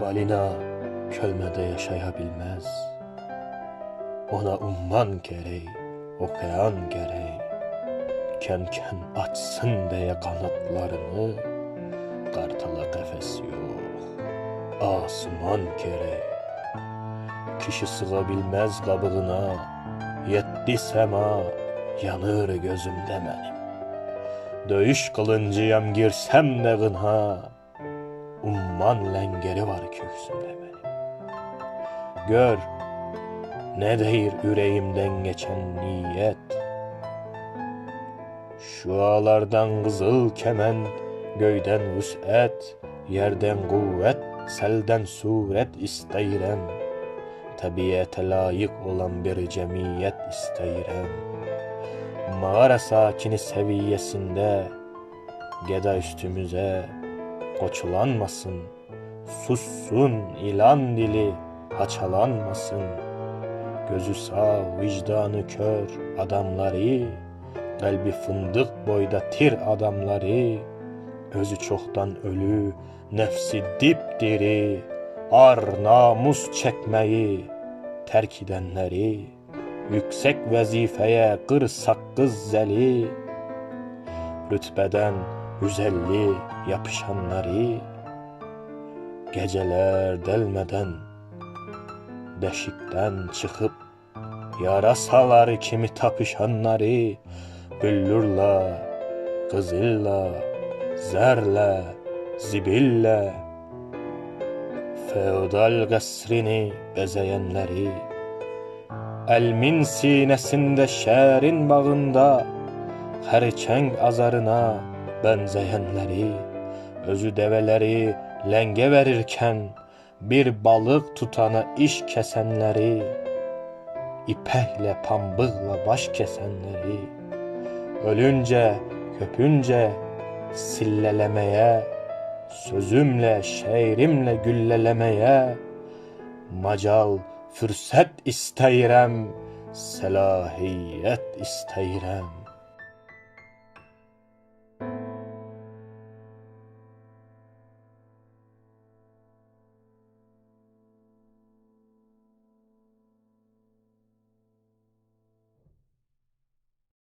balina kölmede yaşayabilmez. Ona umman gerey, okuyan gerey. Kenken açsın diye kanatlarını, kartala kafes yok, asuman gerey. Kişi sığabilmez kabığına, yetti sema, yanır gözümde benim. Döyüş kılıncıyam girsem de gınha, umman lengeri var köksümde benim. Gör, ne deyir yüreğimden geçen niyet. Şu ağlardan kızıl kemen, göyden vüs'et, yerden kuvvet, selden suret isteyirem. Tabiiyete layık olan bir cemiyet isteyirem. Mağara sakini seviyesinde, geda üstümüze, koçulanmasın, sussun ilan dili, haçalanmasın. Gözü sağ, vicdanı kör adamları, kalbi fındık boyda tir adamları, özü çoktan ölü, nefsi dipdiri, ar namus çekmeyi terk edenleri, yüksek vazifeye kır sakkız zeli, rütbeden 150 yapışanları, geceler delmeden deşikten çıkıp yarasalar kimi tapışanları, büllürla, kızılla, zerle, zibille, feodal gasrini bezeyenleri, elmin sinesinde şehrin bağında, herçeng azarına benzeyenleri, özü develeri lenge verirken, bir balık tutana iş kesenleri, ipekle pambıkla baş kesenleri, ölünce köpünce sillelemeye, sözümle şehrimle güllelemeye, macal fırsat isteyirem, selahiyet isteyirem.